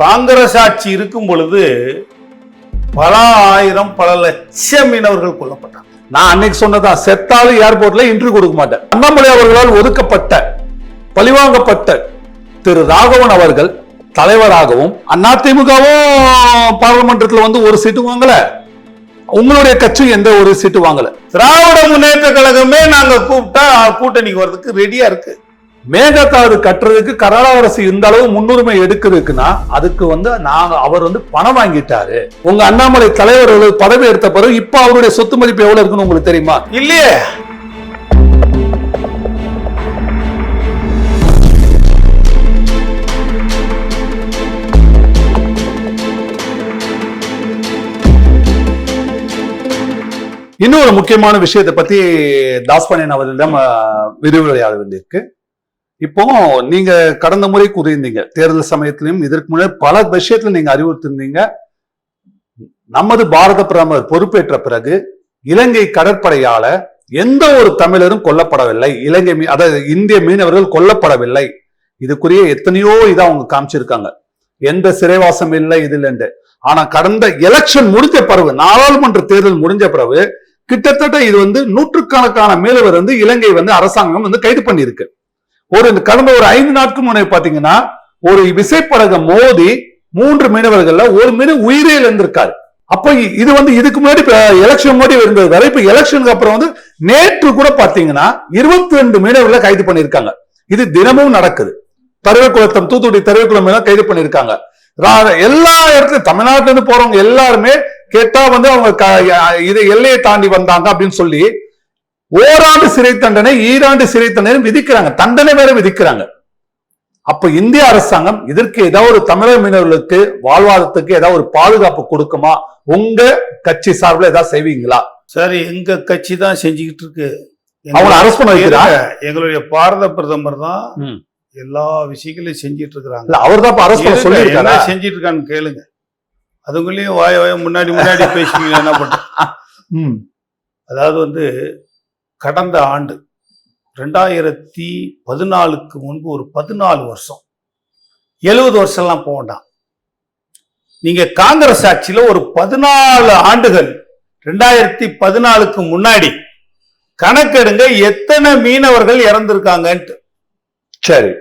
காங்கிரஸ் ஆட்சி இருக்கும் பொழுது பல ஆயிரம் பல லட்சம் மீனவர்கள் கொல்லப்பட்டாங்க நான் அன்னைக்கு சொன்னதான் செத்தாலும் ஏர்போர்ட்ல இன்டர்வியூ கொடுக்க மாட்டேன். அண்ணாமலை அவர்களால் ஒதுக்கப்பட்ட பழிவாங்கப்பட்ட திரு ராகவன் அவர்கள் தலைவராகவும் அதிமுகவும் பாராளுமன்றத்தில் வந்து ஒரு சீட்டு வாங்கல. உங்களுடைய கட்சி எந்த ஒரு சீட்டு வாங்கல. திராவிட முன்னேற்ற கழகமே நாங்க கூப்பிட்டா கூட்டணிக்கு வர்றதுக்கு ரெடியா இருக்கு. மேகதாது கட்டுறதுக்கு கர்நாடக அரசு இந்த அளவு முன்னுரிமை எடுக்கிறதுக்குன்னா அதுக்கு வந்து நாங்க அவர் வந்து பணம் வாங்கிட்டாரு. உங்க அண்ணாமலை தலைவர் பதவி எடுத்த பிறகு இப்ப அவருடைய சொத்து மதிப்பு எவ்வளவு இருக்குன்னு உங்களுக்கு தெரியுமா? இல்லையே. இன்னொரு முக்கியமான விஷயத்தை பத்தி தாஸ்பாண்டியன் அவர்களிடம் விரிவுரையாட வேண்டியிருக்கு. இப்போ நீங்க கடந்த முறை கூறியிருந்தீங்க தேர்தல் சமயத்திலையும் இதற்கு முன்னாடி பல விஷயத்துல நீங்க அறிவுறுத்திருந்தீங்க. நமது பாரத பிரதமர் பொறுப்பேற்ற பிறகு இலங்கை கடற்படையால எந்த ஒரு தமிழரும் கொல்லப்படவில்லை. இலங்கை மீ- அதாவது இந்திய மீனவர்கள் கொல்லப்படவில்லை. இதுக்குரிய எத்தனையோ இதை அவங்க காமிச்சிருக்காங்க. எந்த சிறைவாசம் இல்லை இது இல்லைன்னு ஆனா கடந்த எலெக்ஷன் முடிஞ்ச பிறகு நாடாளுமன்ற தேர்தல் முடிஞ்ச பிறகு கிட்டத்தட்ட இது வந்து நூற்றுக்கணக்கான மீனவர் வந்து இலங்கை வந்து அரசாங்கம் வந்து கைது பண்ணியிருக்கு. ஒரு இந்த கடந்த ஒரு ஐந்து நாட்கள் முன்னாடி பாத்தீங்கன்னா ஒரு விசைப்படகு மோதி மூன்று மீனவர்கள்ல ஒரு மீனவர் உயிரே இழந்திருக்காரு. அப்ப இது வந்து இதுக்கு முன்னாடி எலெக்ஷன் முன்னாடி இருந்தது வேற. இப்ப எலெக்ஷனுக்கு அப்புறம் வந்து நேற்று கூட பாத்தீங்கன்னா இருபத்தி ரெண்டு மீனவர்களை கைது பண்ணியிருக்காங்க. இது தினமும் நடக்குது. தருவக்குளத்தம் தூத்துக்குடி தருவக்குளம் எல்லாம் கைது பண்ணியிருக்காங்க. ரா- எல்லா இடத்துலயும் தமிழ்நாட்டுல இருந்து போறவங்க எல்லாருமே கேட்டா வந்து அவங்க க- இது எல்லையை தாண்டி வந்தாங்க அப்படின்னு சொல்லி ஓராண்டு சிறை தண்டனை ஈராண்டு சிறை தண்டனை விதிக்கிறாங்க. தண்டனை வேற விதிக்கிறாங்க. அப்ப இந்திய அரசாங்கம் இதற்கு ஏதாவது ஒரு தமிழக மீனவர்களுக்கு வாழ்வாதாரத்துக்கு ஏதாவது ஒரு பாதுகாப்பு கொடுக்குமா? உங்க கட்சி சார்பில் ஏதாவது செய்வீங்களா? சரி எங்க கட்சி தான் செஞ்சுக்கிட்டு இருக்கு. அவங்களை arrest பண்ண. எங்களுடைய பாரத பிரதமர் தான். எல்லா விஷயங்களையும் செஞ்சிட்டு இருக்கிறாங்க. அவர் தான் அரசு சொல்லியிருக்காரு? என்ன செஞ்சிட்டு இருக்கான்னு கேளுங்க. அதுக்குள்ளேயும் வாய வாய முன்னாடி முன்னாடி பேசுவீங்க என்ன பண்ற அதாவது வந்து கடந்த ஆண்டு ரெண்டாயிரத்தி பதினாலுக்கு முன்பு ஒரு பதினாலு வருஷம். எழுபது வருஷம்லாம் போக வேண்டாம். நீங்க காங்கிரஸ் ஆட்சியில ஒரு பதினாலு ஆண்டுகள் ரெண்டாயிரத்தி பதினாலுக்கு முன்னாடி கணக்கெடுங்க எத்தனை மீனவர்கள் இறந்திருக்காங்கன்ட்டு. சரி.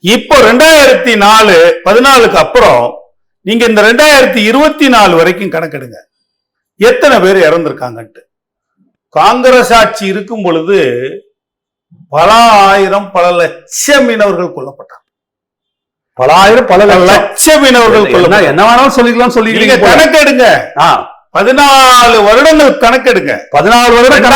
இப்போ ரெண்டாயிரத்தி நாலு பதினாலுக்கு அப்புறம் நீங்க இந்த ரெண்டாயிரத்தி இருபத்தி நாலு வரைக்கும் கணக்கெடுங்க. எத்தனை பேர் இறந்திருக்காங்கன்ட்டு. காங்கிரஸ் ஆட்சி இருக்கும் பொழுது பல ஆயிரம் பல லட்சம் மீனவர்கள் கொல்லப்பட்டாங்க பல ஆயிரம் பல லட்சம். மீனவர்கள் என்ன வேணாலும் சொல்லிக்கலாம் சொல்லிக்கிறீங்க போல. கணக்கெடுங்க. ஆ, பதினாலு வருடங்கள் கணக்கெடுங்க. பதினாறு வருடம்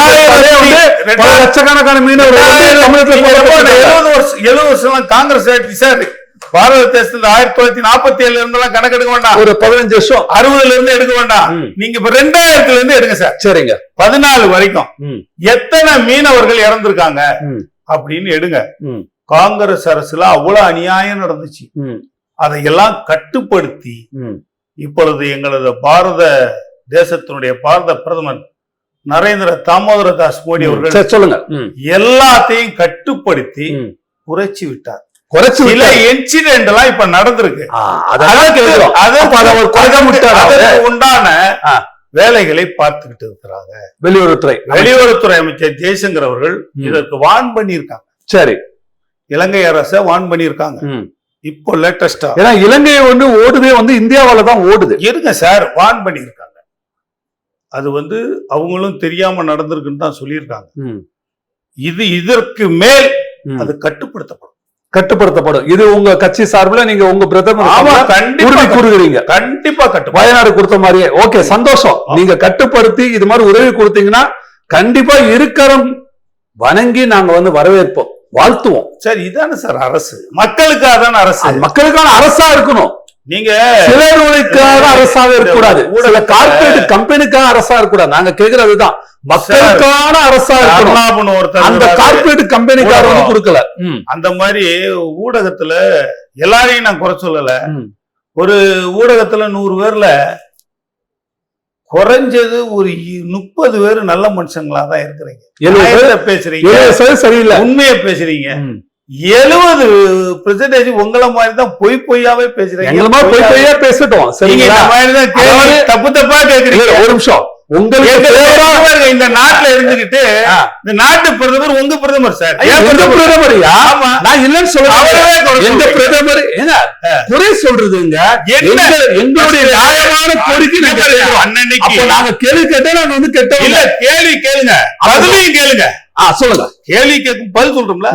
லட்சக்கணக்கான மீனவர்கள் தமிழகத்துல. எழுபது வருஷம் எழுபது வருஷம் காங்கிரஸ் ஆட்சி சார். பாரத தேசத்துல ஆயிரத்தி தொள்ளாயிரத்தி நாற்பத்தி ஏழுல இருந்தெல்லாம் கணக்கெடுக்க வேண்டாம். ஒரு பதினஞ்சு வருஷம். அறுபதுல இருந்து எடுக்க வேண்டாம். நீங்க இப்ப ரெண்டாயிரத்துல இருந்து எடுங்க சார். சரிங்க. பதினாலு வரைக்கும். எத்தனை மீனவர்கள் இறந்திருக்காங்க. அப்படின்னு எடுங்க. காங்கிரஸ் அரசுல அவ்வளவு அநியாயம் நடந்துச்சு. அதையெல்லாம் கட்டுப்படுத்தி. இப்பொழுது எங்களது பாரத தேசத்தினுடைய பாரத பிரதமர் நரேந்திர தாமோதர தாஸ் மோடி அவர்கள் சொல்லுங்க. எல்லாத்தையும் கட்டுப்படுத்தி. குறைச்சி விட்டார். குறைச்சு சில. இன்சிடென்ட் எல்லாம் இப்ப நடந்திருக்கு. உண்டான. வேலைகளை பார்த்துக்கிட்டு இருக்கிறாங்க. வெளியுறவுத்துறை. வெளியுறவுத்துறை அமைச்சர் ஜெய்சங்கர் அவர்கள். இதற்கு வான் பண்ணியிருக்காங்க. சரி. இலங்கை அரச வான் பண்ணியிருக்காங்க. இப்போ லேட்டஸ்டா ஏன்னா இலங்கை வந்து ஓடுதே வந்து இந்தியாவால தான் ஓடுது. இருங்க சார் வான் பண்ணியிருக்காங்க. அது வந்து அவங்களும் தெரியாம நடந்திருக்குன்னு தான் சொல்லியிருக்காங்க. இது இதற்கு மேல். அது கட்டுப்படுத்தப்படும். கட்டுப்படுத்தப்படும். இது உங்க கட்சி சார்பில் நீங்க உங்க பிரதமர் உறுதி கூறுகிறீங்க. கண்டிப்பா கட்டுப்படும் வயநாடு கொடுத்த மாதிரியே. ஓகே சந்தோஷம். நீங்க கட்டுப்படுத்தி இது மாதிரி உதவி கொடுத்தீங்கன்னா கண்டிப்பா இருக்கரம் வணங்கி நாங்க வந்து வரவேற்போம். வாழ்த்துவோம். சரி இதானே சார் அரசு. மக்களுக்காக அரசு. மக்களுக்கான அரசா இருக்கணும். நீங்க சிலர்களுக்காக அரசாக இருக்கக்கூடாது. சில ஊடகத்துல- கார்பரேட் கம்பெனிக்காக அரசா இருக்கக்கூடாது. நாங்க கேக்குறதுதான் மக்களுக்கான அரசா இருக்கணும். ஒருத்தர் அந்த. கார்பரேட் கம்பெனிக்கார வந்து. கொடுக்கல. அந்த மாதிரி ஊடகத்துல எல்லாரையும் நான் குறை சொல்லல. ஒரு ஊடகத்துல நூறு பேர்ல குறைஞ்சது ஒரு முப்பது பேர் நல்ல மனுஷங்களா தான் இருக்கிறீங்க பேசுறீங்க. சரியில்லை. உண்மையை பேசுறீங்க. எழுபது பெர்சன்டேஜ் உங்களை மாதிரி தான் பொய் பொய்யாவே பேசுறீங்க. எங்களை மாதிரி போய் போயே பேசட்டும் சரிங்களா? தப்பு தப்பா கேக்குறீங்க. ஒரு நிமிஷம். உங்களுக்கு இந்த நாட்டுல இருந்துகிட்டு. இந்த நாட்டு பிரதமர் உங்க பிரதமர் சார். பிரதமர்? நான் இல்லைன்னு குறை எந்த. பிரதமர்? குறை சொல்றதுங்க. எங்களுடைய நியாயமான கோரிக்கை நாங்க கேள்வி கேட்டா நாங்க வந்து இல்ல கெட்டவங்க கேள்வி கேளுங்க. பதிலையும் கேளுங்க. சொல்லுங்க கேள்வி கேட்கும் பதில் சொல்றோம்ல.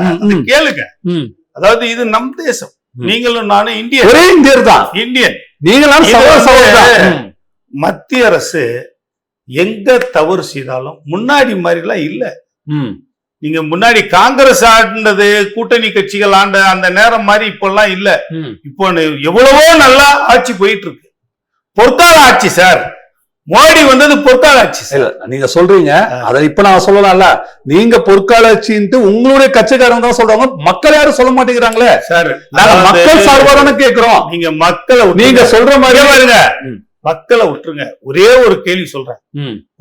கேளுங்க. அதாவது இது நம் தேசம். நீங்களும் நானும் இந்தியன் ஒரே இந்தியர் தான் இந்தியன் நீங்களாம். மத்திய அரசு எங்க தவறு செய்தாலும் முன்னாடி மாதிரிலாம் இல்ல ம். நீங்க முன்னாடி காங்கிரஸ் ஆண்டது கூட்டணி கட்சிகள் ஆண்ட அந்த நேரம் மாதிரி இப்பெல்லாம் இல்ல. இப்போ எவ்வளவோ நல்லா ஆட்சி போயிட்டு இருக்கு பொற்கால ஆட்சி சார் மோடி வந்தது பொற்கால ஆட்சி இல்ல நீங்க சொல்றீங்க. அத இப்ப நான் சொல்லலாம்ல. நீங்க பொற்காலச்சின்ட்டு உங்களுடைய கட்சிக்காரங்க தான் சொல்றாங்க. மக்கள் யாரும் சொல்ல மாட்டேங்கிறாங்களே. சார் நாங்க மக்கள் சார்பா தானே கேக்குறோம். நீங்க மக்களை. நீங்க சொல்ற மாதிரி இங்க பாருங்க. மக்களை விட்டுருங்க. ஒரே ஒரு கேள்வி சொல்றேன்.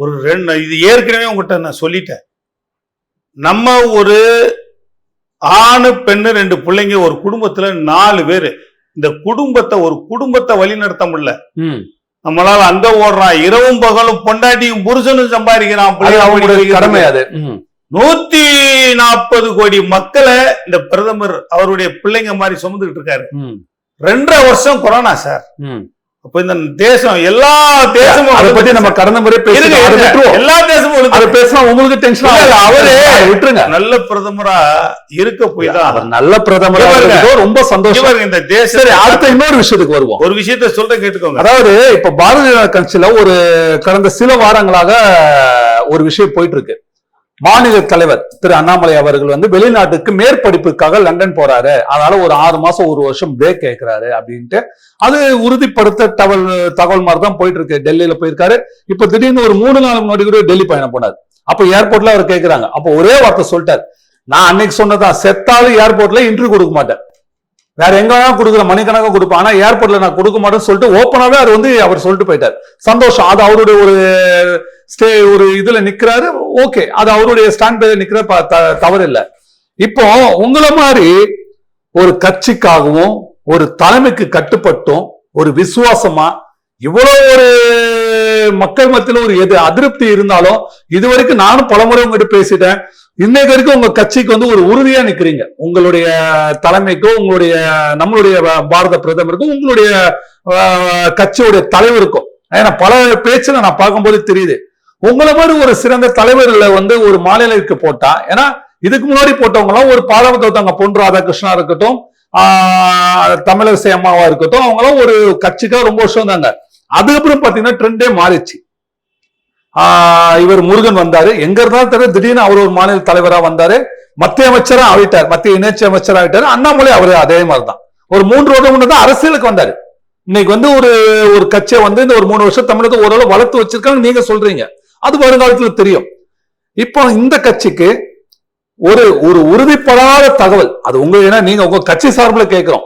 ஒரு ரெண்டு இது ஏற்கனவே உங்ககிட்ட நான் சொல்லிட்டேன். நம்ம ஒரு ஆணு பெண்ணு ரெண்டு பிள்ளைங்க ஒரு குடும்பத்துல நாலு பேரு. இந்த குடும்பத்தை ஒரு குடும்பத்தை வழி நடத்த முடியல. நம்மளால அங்க ஓடுறான் இரவும் பகலும் பொண்டாட்டியும் புருஷனும் சம்பாதிக்கிறான் கடமை. அது. நூத்தி நாற்பது கோடி மக்களை இந்த பிரதமர் அவருடைய பிள்ளைங்க மாதிரி சுமந்துகிட்டு இருக்காரு. ரெண்டரை வருஷம் கொரோனா சார். அப்ப இந்த தேசம் எல்லா தேசமும் அதை பத்தி நம்ம கடந்த முறை பேசுறோம் எல்லா தேசமும் அதை. பேசினா உங்களுக்கு டென்ஷன் அவரு- விட்டுருங்க. நல்ல பிரதமரா இருக்க போய் தான் நல்ல பிரதமரா ரொம்ப சந்தோஷம். இந்த தேச சரி அடுத்த இன்னொரு விஷயத்துக்கு வருவோம். ஒரு விஷயத்த சொல்ற கேட்டுக்கோங்க. அதாவது இப்ப பாரதிய ஜனதா கட்சியில ஒரு கடந்த சில வாரங்களாக ஒரு விஷயம் போயிட்டு இருக்கு. மாநில தலைவர் திரு அண்ணாமலை அவர்கள் வந்து வெளிநாட்டுக்கு மேற்படிப்புக்காக லண்டன் போறாரு. அதனால ஒரு ஆறு மாசம் ஒரு வருஷம் பிரேக் கேட்கிறாரு அப்படின்ட்டு. அது உறுதிப்படுத்த தகவல் தகவல் மாதிரி தான் போயிட்டு இருக்கு டெல்லியில போயிருக்காரு. இப்ப திடீர்னு ஒரு மூணு நாள் முன்னாடி கூட டெல்லி பயணம் போனார். அப்ப ஏர்போர்ட்ல அவர் கேக்குறாங்க. அப்ப ஒரே வார்த்தை சொல்லிட்டார். நான் அன்னைக்கு சொன்னதான் செத்தாலும் ஏர்போர்ட்ல இன்டர்வியூ கொடுக்க மாட்டேன். வேற எங்க வேணா கொடுக்குற மணிக்கணக்கா கொடுப்பேன். ஆனா ஏர்போர்ட்ல நான் கொடுக்க மாட்டேன்னு சொல்லிட்டு ஓப்பனாவே அவர் வந்து அவர் சொல்லிட்டு போயிட்டார். சந்தோஷம். அது அவருடைய ஒரு ஸ்டே ஒரு இதுல நிக்கிறாரு ஓகே அது அவருடைய ஸ்டாண்ட் பை நிக்கிற ப- த- தவறு இல்லை இப்போ உங்களை மாதிரி ஒரு கட்சிக்காகவும் ஒரு தலைமைக்கு கட்டுப்பட்டும் ஒரு விசுவாசமா இவ்வளவு ஒரு மக்கள் மத்தியில் ஒரு எது அதிருப்தி இருந்தாலும் இது வரைக்கும் நானும் பலமுறை உங்ககிட்ட பேசிட்டேன். இன்னைக்கு வரைக்கும் உங்க கட்சிக்கு வந்து ஒரு உறுதியா நிக்கிறீங்க. உங்களுடைய தலைமைக்கும் உங்களுடைய நம்மளுடைய பாரத பிரதமருக்கும் உங்களுடைய கட்சியுடைய தலைவருக்கும் ஏன்னா பல பேச்சுல நான் பார்க்கும்போது தெரியுது. உங்களை மாதிரி ஒரு சிறந்த தலைவர்களை வந்து ஒரு மாநிலத்துக்கு போட்டா ஏன்னா இதுக்கு முன்னாடி போட்டவங்களாம் ஒரு ஒரு பாரபத்தவங்க பொன் ராதாகிருஷ்ணா இருக்கட்டும் தமிழரசி அம்மாவா இருக்கட்டும் அவங்களாம் ஒரு கட்சிக்காக ரொம்ப வருஷம் இருந்தாங்க அதுக்கப்புறம் பாத்தீங்கன்னா ட்ரெண்டே மாறிச்சு இவர் முருகன் வந்தாரு. எங்க இருந்தாலும் தெரியல திடீர்னு அவர் ஒரு மாநில தலைவரா வந்தாரு. மத்திய அமைச்சரா ஆகிட்டார் மத்திய இணைச்சி அமைச்சரா ஆகிட்டாரு அண்ணாமலை அவரு அதே மாதிரிதான். ஒரு மூன்று வருடம் முன்னாடி தான் அரசியலுக்கு வந்தாரு. இன்னைக்கு வந்து ஒரு ஒரு கட்சியை வந்து இந்த ஒரு மூணு வருஷம் தமிழகத்தை ஓரளவு வளர்த்து வச்சிருக்காங்க நீங்க சொல்றீங்க. அது வருங்காலத்தில் தெரியும். இப்போ இந்த கட்சிக்கு ஒரு ஒரு உறுதிப்படாத தகவல் அது உங்க ஏன்னா நீங்க உங்க கட்சி சார்பில் கேட்கிறோம்.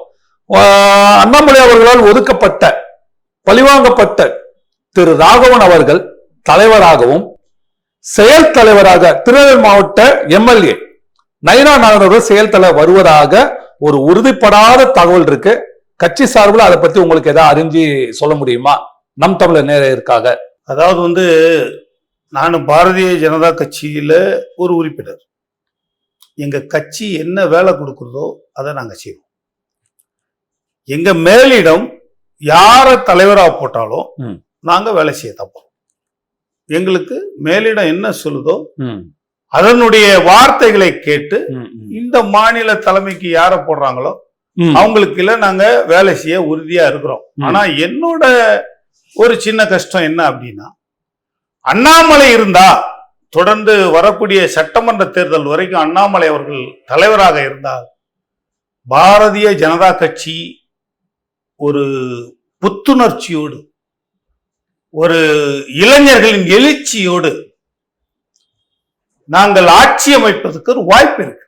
அண்ணாமலை அவர்களால் ஒதுக்கப்பட்ட பழிவாங்கப்பட்ட திரு ராகவன் அவர்கள் தலைவராகவும் செயல் தலைவராக திருநெல்வேலி மாவட்ட எம்எல்ஏ நயனா நாகர் செயல் தலைவர் வருவதாக ஒரு உறுதிப்படாத தகவல் இருக்கு. கட்சி சார்பில் அதை பத்தி உங்களுக்கு ஏதாவது அறிஞ்சு சொல்ல முடியுமா? நம் தமிழர் நேரருக்காக அதாவது வந்து நான் பாரதிய ஜனதா கட்சியில ஒரு உறுப்பினர் எங்க கட்சி என்ன வேலை கொடுக்குறதோ அதை நாங்க செய்வோம் எங்க மேலிடம் யார தலைவரா போட்டாலும் ம். நாங்க வேலை செய்ய தான் போறோம் எங்களுக்கு மேலிடம் என்ன சொல்லுதோ அதனுடைய வார்த்தைகளை கேட்டு. இந்த மாநில தலைமைக்கு யார போடுறாங்களோ அவங்களுக்கு இல்ல நாங்க வேலை செய்ய உறுதியா இருக்கிறோம். ஆனா என்னோட ஒரு சின்ன கஷ்டம் என்ன அப்படின்னா அண்ணாமலை இருந்தா தொடர்ந்து வரக்கூடிய சட்டமன்ற தேர்தல் வரைக்கும் அண்ணாமலை அவர்கள் தலைவராக இருந்தால் பாரதிய ஜனதா கட்சி ஒரு புத்துணர்ச்சியோடு ஒரு இளைஞர்களின் எழுச்சியோடு நாங்கள் ஆட்சி அமைப்பதற்கு ஒரு வாய்ப்பு இருக்கு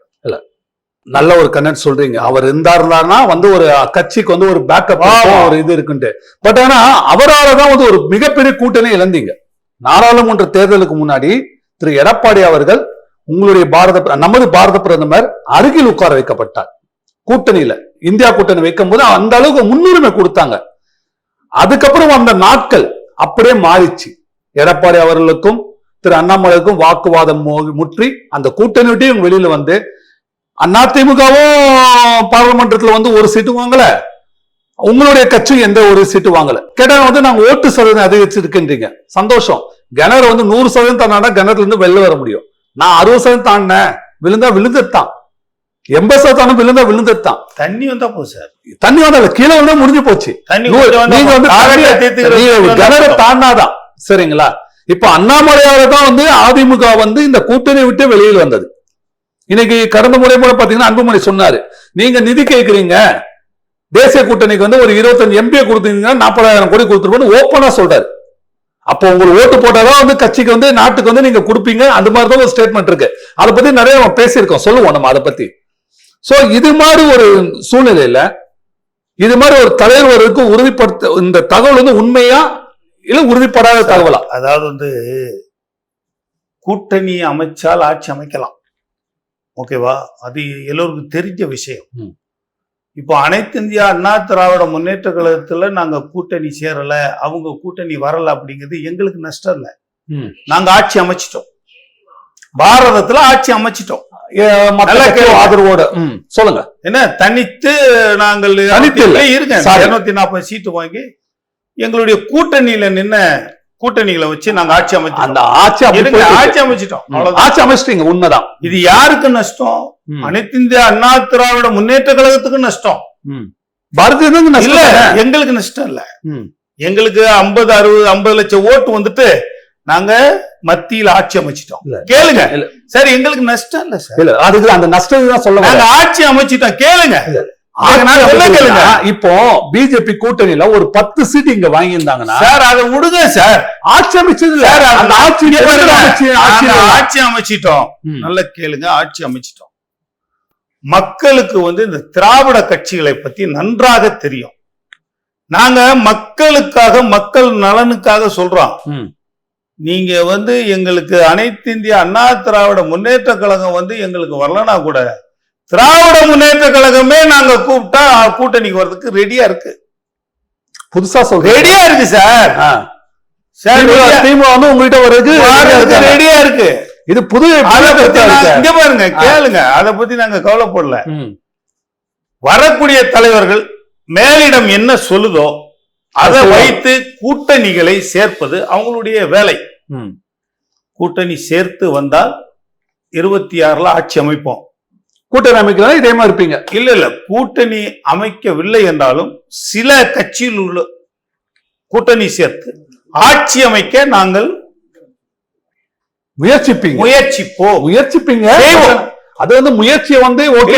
நல்ல ஒரு கண்ணன் சொல்றீங்க. அவர் இருந்தா இருந்தாருன்னா வந்து ஒரு கட்சிக்கு வந்து ஒரு பேக்கப். ஒரு இது இருக்குன்ட்டு. பட் ஆனா அவரால தான் வந்து ஒரு மிகப்பெரிய கூட்டணி இழந்தீங்க. நாடாளுமன்ற தேர்தலுக்கு முன்னாடி திரு எடப்பாடி அவர்கள் உங்களுடைய பாரத நமது பாரத பிரதமர் அருகில் உட்கார வைக்கப்பட்டார். கூட்டணியில இந்தியா கூட்டணி வைக்கும் போது அந்த அளவுக்கு முன்னுரிமை கொடுத்தாங்க. அதுக்கப்புறம் அந்த நாட்கள் அப்படியே மாறிச்சு. எடப்பாடி அவர்களுக்கும் திரு அண்ணாமலைக்கும் வாக்குவாதம் முற்றி அந்த கூட்டணி விட்டு இவங்க வெளியில வந்து அதிமுகவும் பாராளுமன்றத்துல வந்து ஒரு சீட்டு வாங்கல. உங்களுடைய கட்சி எந்த ஒரு சீட்டு வாங்கல. கேட்டா வந்து நாங்க ஓட்டு சதவீதம் அதிகரிச்சிருக்கின்றீங்க. சந்தோஷம். கிணறு வந்து நூறு சதவீதம் தாண்டா கிணறுல இருந்து வெளில வர முடியும். நான் அறுபது சதவீதம் தாண்டினேன். விழுந்தா விழுந்துட்டான். எண்பது சதவீதம் விழுந்தா விழுந்துட்டான். தண்ணி வந்தா போதும் சார். தண்ணி வந்தால கீழே வந்தா முடிஞ்சு போச்சு. வந்தா நீங்க வந்து வந்தா கிணறு. தாண்டாதான். சரிங்களா? இப்ப அண்ணாமலையால தான் வந்து அதிமுக வந்து இந்த கூட்டணி விட்டு வெளியில் வந்தது. இன்னைக்கு கடந்த முறை கூட பாத்தீங்கன்னா அன்புமணி சொன்னாரு. நீங்க நிதி கேக்குறீங்க தேசிய கூட்டணிக்கு வந்து ஒரு இருபத்தஞ்சு எம்பியை கொடுத்தீங்கன்னா நாற்பதாயிரம் கோடி கொடுத்துருப்போம்னு ஓப்பனா சொல்றாரு. அப்போ உங்களுக்கு ஓட்டு போட்டாதான் வந்து கட்சிக்கு வந்து நாட்டுக்கு வந்து நீங்க கொடுப்பீங்க. அந்த மாதிரி தான் ஒரு ஸ்டேட்மெண்ட் இருக்கு. அதை பத்தி நிறைய நம்ம பேசியிருக்கோம். சொல்லுவோம் நம்ம அதை பத்தி. சோ இது மாதிரி ஒரு சூழ்நிலையில இது மாதிரி ஒரு தலைவர் வருவதற்கு உறுதிப்படுத்த இந்த தகவல் வந்து உண்மையா இல்ல உறுதிப்படாத தகவலா? அதாவது வந்து கூட்டணி அமைச்சால் ஆட்சி அமைக்கலாம். ஓகேவா? அது எல்லோருக்கும் தெரிஞ்ச விஷயம். இப்போ அனைத்து இந்தியா அண்ணா திராவிட முன்னேற்ற கழகத்துல நாங்க கூட்டணி சேரல அவங்க கூட்டணி வரல அப்படிங்கிறது எங்களுக்கு நஷ்டம் இல்லை. நாங்க ஆட்சி அமைச்சிட்டோம் பாரதத்துல ஆட்சி அமைச்சிட்டோம். ஆதரவோட சொல்லுங்க என்ன தனித்து நாங்கள். இருங்க. இருநூத்தி நாற்பது சீட்டு வாங்கி எங்களுடைய கூட்டணியில நின்ன கூட்டணிகளை வச்சு நாங்க ஆட்சி அமைச்சோம் அந்த ஆட்சி. ஆட்சி அமைச்சிட்டோம் ஆட்சி அமைச்சிட்டீங்க உண்மைதான் இது யாருக்கு நஷ்டம். அனைத்து இந்திய அண்ணா திராவிட முன்னேற்ற கழகத்துக்கு நஷ்டம். பாரதிய இல்ல? எங்களுக்கு நஷ்டம் இல்ல. எங்களுக்கு ஐம்பது அறுபது ஐம்பது லட்சம் ஓட்டு வந்துட்டு நாங்க மத்தியில ஆட்சி அமைச்சிட்டோம். கேளுங்க. சார் எங்களுக்கு நஷ்டம் இல்ல சார் அதுக்கு அந்த நஷ்டம் தான் சொல்ல நாங்க. ஆட்சி அமைச்சிட்டோம் கேளுங்க இப்போ பிஜேபி கூட்டணியில ஒரு பத்து சீட் இங்க வாங்கியிருந்தாங்கன்னா சார் அதை விடுங்க சார். ஆட்சி அமைச்சது அந்த ஆட்சி. ஆட்சி அமைச்சிட்டோம். நல்ல கேளுங்க ஆட்சி அமைச்சிட்டோம். மக்களுக்கு வந்து இந்த திராவிட கட்சிகளை பத்தி நன்றாக தெரியும். நாங்க மக்களுக்காக மக்கள் நலனுக்காக சொல்றோம். நீங்க வந்து எங்களுக்கு அனைத்து இந்திய அண்ணா திராவிட முன்னேற்ற கழகம் வந்து எங்களுக்கு வரலனா கூட திராவிட முன்னேற்ற கழகமே நாங்க கூப்பிட்டா கூட்டணிக்கு வர்றதுக்கு ரெடியா இருக்கு. புதுசா சொல்றேன் ரெடியா இருக்கு சார். சார் திமுக வந்து உங்ககிட்ட வர்றதுக்கு ரெடியா இருக்கு? இது புது. இங்க பாருங்க கேளுங்க. அத பத்தி நாங்க கவலைப்படல. வரக்கூடிய தலைவர்கள் மேலிடம் என்ன சொல்லுதோ அதை வைத்து கூட்டணிகளை சேர்ப்பது அவங்களுடைய வேலை. கூட்டணி சேர்த்து வந்தால் இருபத்தி ஆறுல ஆட்சி அமைப்போம். கூட்டணி அமைக்கலாம் இதே மாதிரி இருப்பீங்க. இல்ல இல்ல. கூட்டணி அமைக்கவில்லை என்றாலும் சில கட்சியில் உள்ள கூட்டணி சேர்த்து ஆட்சி அமைக்க நாங்கள் முயற்சிப்பீங்க. முயற்சிப்போம். முயற்சிப்பீங்க. அது வந்து முயற்சியை வந்து ஓகே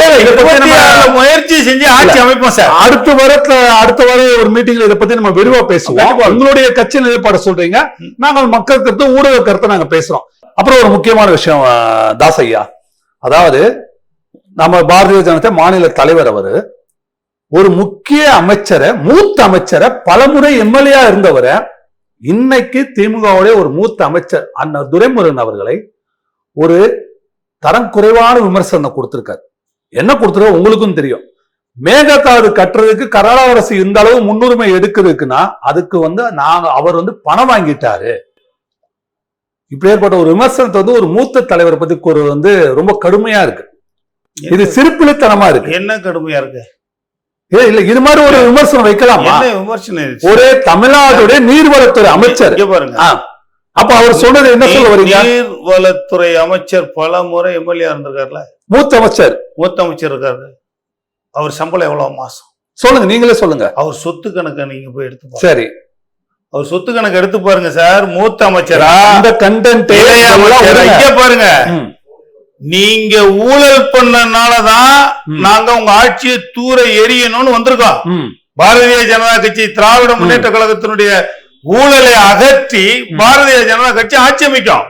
முயற்சி செஞ்சு ஆட்சி அமைப்போம் சார். அடுத்த வாரத்துல அடுத்த வாரம் ஒரு மீட்டிங்ல இதை பத்தி நம்ம விரிவா பேசுவோம். உங்களுடைய கட்சி நிலைப்பாடு சொல்றீங்க. நாங்கள் மக்கள் கருத்து ஊடக கருத்தை நாங்க பேசுறோம். அப்புறம் ஒரு முக்கியமான விஷயம் தாசையா அதாவது நம்ம பாரதிய ஜனதா மாநில தலைவர் அவரு ஒரு முக்கிய அமைச்சரை மூத்த அமைச்சரை பலமுறை எம்எல்ஏ இருந்தவரை இன்னைக்கு திமுகவுடைய ஒரு மூத்த அமைச்சர் அண்ணா துரைமுருகன் அவர்களை ஒரு தரம் குறைவான விமர்சனம் கொடுத்திருக்காரு. என்ன கொடுத்துருக்கோ உங்களுக்கும் தெரியும். மேகதாது கட்டுறதுக்கு கர்நாடக அரசு இந்த அளவு முன்னுரிமை எடுக்கிறதுக்குன்னா அதுக்கு வந்து நாங்க அவர் வந்து பணம் வாங்கிட்டாரு. இப்பேற்பட்ட ஒரு விமர்சனத்தை வந்து ஒரு மூத்த தலைவரை பத்தி ஒரு வந்து ரொம்ப கடுமையா இருக்கு. இது சிரிப்பிலித்தனமா இருக்கு. என்ன கடுமையா இருக்கு? இல்ல இல்ல இது மாதிரி ஒரு விமர்சனம் வைக்கலாமா. விமர்சனம்? ஒரு தமிழ்நாட்டுடைய நீர்வளத்துறை அமைச்சர். பாருங்க. அப்ப அவர் சொன்னது என்ன சொல்ல வரீங்க? நீர்வளத்துறை அமைச்சர் பல முறை எம்எல்ஏ இருந்திருக்காருல மூத்த அமைச்சர். மூத்த அமைச்சர் இருக்காரு. அவர் சம்பளம் எவ்வளவு மாசம்? சொல்லுங்க நீங்களே சொல்லுங்க. அவர் சொத்து கணக்கை நீங்க போய் எடுத்து பாருங்க. சரி. அவர் சொத்து கணக்கு எடுத்து பாருங்க சார். மூத்த அமைச்சரா? இந்த கண்டென்ட் பாருங்க. நீங்க ஊழல் பண்ணனாலதான். நாங்க உங்க ஆட்சியை தூர எரியணும்னு வந்திருக்கோம். பாரதிய ஜனதா கட்சி திராவிட முன்னேற்ற கழகத்தினுடைய ஊழலை அகற்றி பாரதிய ஜனதா கட்சி ஆட்சி அமைக்கும்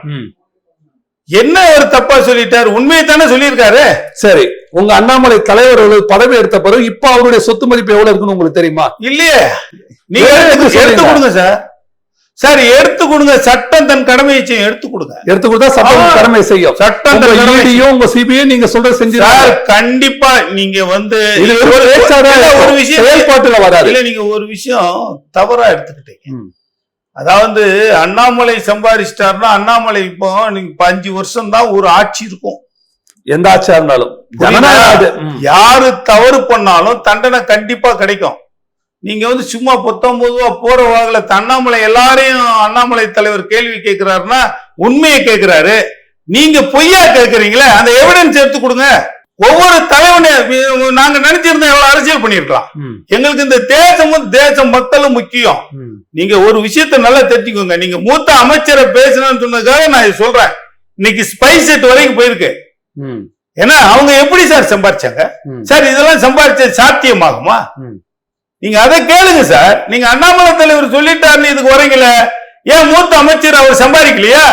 என்ன ஒரு தப்பா சொல்லிட்டாரு? உண்மையை தானே சொல்லியிருக்காரு? சரி உங்க அண்ணாமலை தலைவர் பதவி எடுத்த பிறகு இப்ப அவருடைய சொத்து மதிப்பு எவ்வளவு இருக்குன்னு உங்களுக்கு தெரியுமா? இல்லையே. நீங்க எடுத்து? கொடுங்க சார். சார் எடுத்து கொடுங்க. சட்டம் தன் கடமையை செய்யும். எடுத்து கொடுங்க. எடுத்து கொடுத்தா சட்டம். கடமை செய்யும். சட்டம் தன் கடமை ED யும் உங்க சிபிஐ நீங்க சொல்ற சார் செஞ்சிருக்காங்க கண்டிப்பா நீங்க வந்து இது ஒரு. விஷயம் செயல்பாட்டுல வராது. இல்ல நீங்க ஒரு விஷயம் தவறா எடுத்துக்கிட்டீங்க. அதாவது அண்ணாமலை சம்பாதிச்சிட்டாருன்னா அண்ணாமலை இப்போ நீங்க அஞ்சு வருஷம் தான் ஒரு ஆட்சி இருக்கும். எந்த ஆட்சியா இருந்தாலும். யாரு தவறு பண்ணாலும் தண்டனை கண்டிப்பா கிடைக்கும். நீங்க வந்து சும்மா பொத்தொன்பதுவா போற வாகல அண்ணாமலை எல்லாரையும் அண்ணாமலை தலைவர் கேள்வி கேட்கிறாருன்னா உண்மையை கேட்கிறாரு நீங்க பொய்யா கேட்கறீங்களே அந்த எவிடன்ஸ் எடுத்து கொடுங்க ஒவ்வொரு தலைவனையும் நாங்க நினைச்சிருந்தோம் எவ்வளவு அரசியல் பண்ணிருக்கலாம். எங்களுக்கு இந்த தேசமும் தேச மக்களும் முக்கியம். நீங்க ஒரு விஷயத்த நல்லா தெரிஞ்சுக்கோங்க நீங்க மூத்த அமைச்சரை பேசணும்னு சொன்னதுக்காக நான் இதை சொல்றேன் இன்னைக்கு ஸ்பைஸ் செட் வரைக்கும் போயிருக்கு. ஏன்னா அவங்க எப்படி சார் சம்பாரிச்சாங்க. சார் இதெல்லாம் சம்பாரிச்சது சாத்தியமாகுமா. நீங்க அதை கேளுங்க சார். நீங்க அண்ணாமலை தலைவர் சொல்லிட்டாருன்னு இதுக்கு வரீங்கள ஏன் மூத்த அமைச்சர் அவர் சம்பாதிக்கலையா?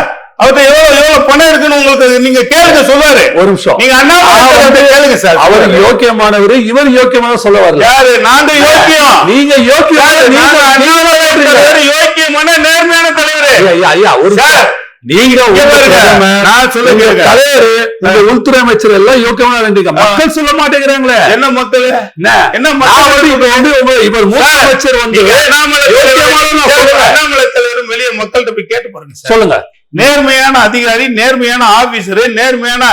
அவர்கிட்ட எவ்வளவு எவ்வளவு பணம் இருக்குன்னு உங்களுக்கு நீங்க கேளுங்க சொல்லுவாரு. ஒரு நிமிஷம். நீங்க அண்ணாமலை கேளுங்க சார். அவர் யோக்கியமானவர் இவர் யோக்கியமான சொல்ல வரல. யாரு? நாங்க யோக்கியம். நீங்க யோக்கியம்? நீங்க அண்ணாமலை யோக்கியமான நேர்மையான தலைவர். ஐயா, ஒரு சார் உள்துறை அமைச்சர் எல்லாம் யோக்கியமான வேண்டிய மக்கள் சொல்ல மாட்டேங்கிறாங்களே. என்ன மக்கள்? என்ன? இவர் மூத்த சார், அமைச்சர் வந்து வெளியே மக்கள்கிட்ட போய் கேட்டு பாருங்க சொல்லுங்க. நேர்மையான அதிகாரி நேர்மையான ஆபீசர் நேர்மையான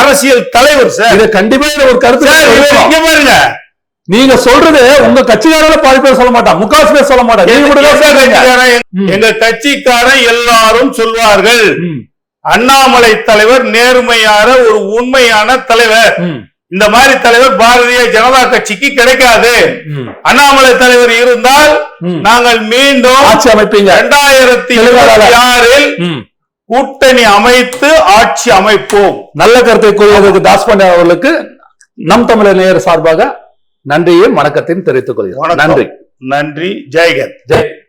அரசியல் தலைவர் சார். இத கண்டிப்பா ஒரு கருத்து. இங்க பாருங்க. நீங்க சொல்றது உங்க கட்சிக்காரங்கள பாதி பேர் சொல்ல மாட்டான் முக்காசு பேர் சொல்ல மாட்டான் நீங்க மட்டும் தான் எங்க. கட்சிக்காரன், எல்லாரும் சொல்வார்கள். அண்ணாமலை தலைவர் நேர்மையான ஒரு உண்மையான தலைவர். இந்த மாதிரி தலைவர் பாரதிய ஜனதா கட்சிக்கு கிடைக்காது. அண்ணாமலை தலைவர் இருந்தால். நாங்கள் மீண்டும் ஆட்சி அமைப்பீங்க. இரண்டாயிரத்தி. இருபத்தி ஆறில். கூட்டணி அமைத்து ஆட்சி அமைப்போம். நல்ல கருத்தை கூறியதற்கு தாஸ்பாண்டே அவர்களுக்கு நம் தமிழர் நேயர் சார்பாக நன்றியும் வணக்கத்தையும் தெரிவித்துக் கொள்கிறேன். நன்றி. நன்றி. ஜெயகத் ஜெய்.